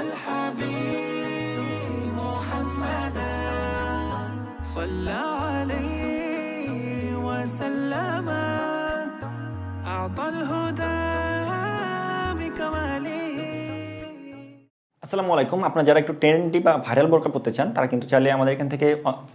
والحبيب محمدا صلى عليه وسلم. আসসালামু আলাইকুম। আপনারা যারা একটু ট্রেন্ডি বা ভাইরাল বোরকা পড়তে চান, তারা কিন্তু চাইলে আমাদের এখান থেকে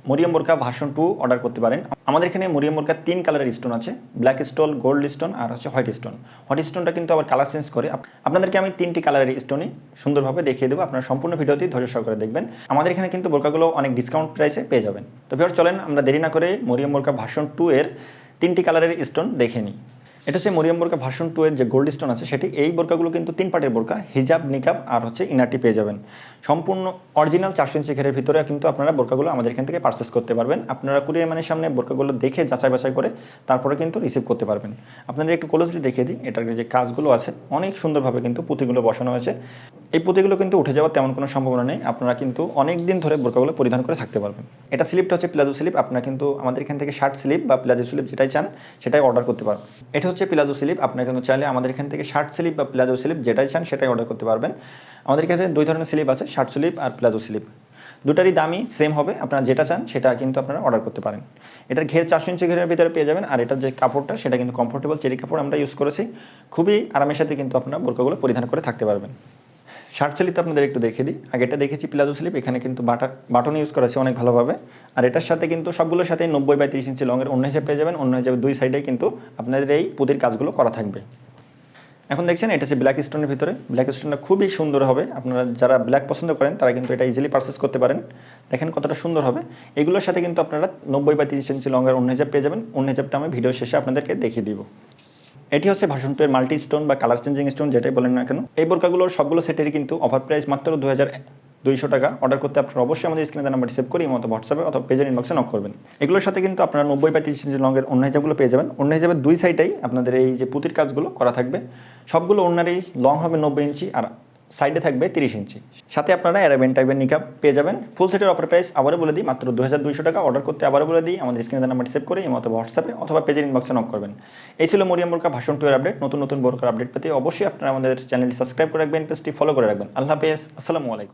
মরিয়ম বোরকা ভার্সন টু অর্ডার করতে পারেন। আমাদের এখানে মরিয়ম বোরকা তিন কালারের স্টোন আছে ব্ল্যাক স্টোন গোল্ড স্টোন আর হচ্ছে হোয়াইট স্টোন হোয়াইট স্টোনটা কিন্তু আবার কালার চেঞ্জ করে। আপনাদেরকে আমি তিনটি কালারের স্টোনই সুন্দরভাবে দেখিয়ে দেবো। আপনারা সম্পূর্ণ ভিডিওটি ধৈর্য সহকারে দেখবেন। আমাদের এখানে কিন্তু বোরকাগুলো অনেক ডিসকাউন্ট প্রাইসে পেয়ে যাবেন। তো ভিউয়ার চলেন আমরা দেরি না করে মরিয়ম বোরকা ভার্সন টু এর তিনটি কালারের স্টোন দেখে নিই। এটা হচ্ছে মরিয়াম বোরকা ভার্সন টু এর যে গোল্ড স্টোন আছে, সেটি এই বোরকাগুলো কিন্তু তিন পার্টের বোরকা, হিজাব, নিকাব আর হচ্ছে ইনারটি পেয়ে যাবেন। সম্পূর্ণ অরিজিনাল চারশো ইঞ্চি ঘেরের ভিতরে কিন্তু আপনারা বোরকাগুলো আমাদের এখান থেকে পারচেস করতে পারবেন। আপনারা কুরিয়ার মানের সামনে বোরকাগুলো দেখে যাচাই বাছাই করে তারপরে কিন্তু রিসিভ করতে পারবেন। আপনাদের একটু ক্লোজলি দেখিয়ে দিই, এটার যে কাজগুলো আছে, অনেক সুন্দরভাবে কিন্তু পুঁতিগুলো বসানো হয়েছে। এই পুঁতিগুলো কিন্তু উঠে যাওয়ার তেমন কোনো সম্ভাবনা নেই, আপনারা কিন্তু অনেক দিন ধরে বোরকাগুলো পরিধান করে থাকতে পারবেন। এটা স্লিপটা হচ্ছে প্লাজো স্লিপ আপনারা কিন্তু আমাদের এখান থেকে শার্ট স্লিপ বা প্লাজো স্লিপ যেটাই চান, সেটাই অর্ডার করতে পারবেন। এটা হচ্ছে প্লাজো স্লিপ আপনারা কিন্তু চাইলে আমাদের এখান থেকে শার্ট স্লিপ বা প্লাজো স্লিপ যেটাই চান, সেটাই অর্ডার করতে পারবেন। আমাদের কাছে দুই ধরনের স্লিপ আছে শার্ট স্লিপ আর প্লাজো স্লিপ দুটারই দামই সেম হবে, আপনারা যেটা চান সেটা কিন্তু আপনারা অর্ডার করতে পারেন। এটার ঘের চারশো ইঞ্চি ঘেরের ভিতরে পেয়ে যাবেন, আর এটার যে কাপড়টা সেটা কিন্তু কমফোর্টেবল চেরি কাপড় আমরা ইউজ করেছি, খুবই আরামের সাথে কিন্তু আপনারা বোরকাগুলো পরিধান করে থাকতে পারবেন। শার্ট স্লিপ আপনাদের একটু দেখে দিই আগে এটা দেখেছি প্লাজো স্লিপ এখানে কিন্তু বাটা বাটন ইউজ করেছে অনেক ভালোভাবে। আর এটার সাথে কিন্তু সবগুলোর সাথে নব্বই বাই তিরিশ ইঞ্চি লংয়ের অন্য হিসেবে পেয়ে যাবেন, অন্য হিসেবে দুই সাইডে কিন্তু আপনাদের এই পুঁতির কাজগুলো করা থাকবে। এখন দেখছেন এটা হচ্ছে ব্ল্যাক স্টোনের ভিতরে। ব্ল্যাক স্টোনটা খুবই সুন্দর হবে। আপনারা যারা ব্ল্যাক পছন্দ করেন, তারা কিন্তু এটা ইজিলি পারচেস করতে পারেন। দেখেন কতটা সুন্দর হবে। এগুলোর সাথে কিন্তু আপনারা নব্বই বা তিরিশ ইঞ্চি লঙ্গের অন্য হিসাব পেয়ে যাবেন। অন্য হিসাবটা আমি ভিডিও শেষে আপনাদেরকে দেখিয়ে দিব। এটি হচ্ছে ভাষণ টু এর মাল্টি স্টোন বা কালার চেঞ্জিং স্টোন যেটাই বলেন না কেন। এই বোরকাগুলোর সবগুলো সেটেরই কিন্তু অফার প্রাইস মাত্র দু হাজার দুইশো টাকা অর্ডার করতে আপনারা অবশ্যই আমাদের স্ক্রিনে নাম্বার সেভ করি মতো হোয়াটসঅ্যাপে অথবা পেজের ইনবক্সে নক করবেন। এগুলোর সাথে কিন্তু আপনারা নব্বই বা তিরিশ ইঞ্চি লংয়ের অন্য হিসাবগুলো পেয়ে যাবেন। অন্য হিসাবে দুই সাইডেই আপনাদের এই যে পুঁতির কাজগুলো করা থাকবে। সবগুলো অন্যারই লং হবে নব্বই ইঞ্চি আর সাইডে থাকবে তিরিশ ইঞ্চি। সাথে আপনারা অ্যারাবেন টাইপের নিকাপ পেয়ে যাবেন। ফুল সেটের অফার প্রাইস আবারও বলে দিই, মাত্র দু হাজার দুইশো টাকা অর্ডার করতে আবারও বলে দিই, আমাদের স্ক্রিনে নাম্বার সেভ করে এমতো হোয়াটসঅ্যাপে অথবা পেজের ইনবক্সে নক করবেন। এই ছিল মরিয়াম বোরকা ভাষণ টু এর আপডেট নতুন নতুন বোরকার আপডেট পেতে অবশ্যই আপনারা আমাদের চ্যানেলটি সাবস্ক্রাইব করে রাখবেন পেজটি ফলো করে রাখবেন। আল্লাহ হাফেজ, আসসালামু আলাইকুম।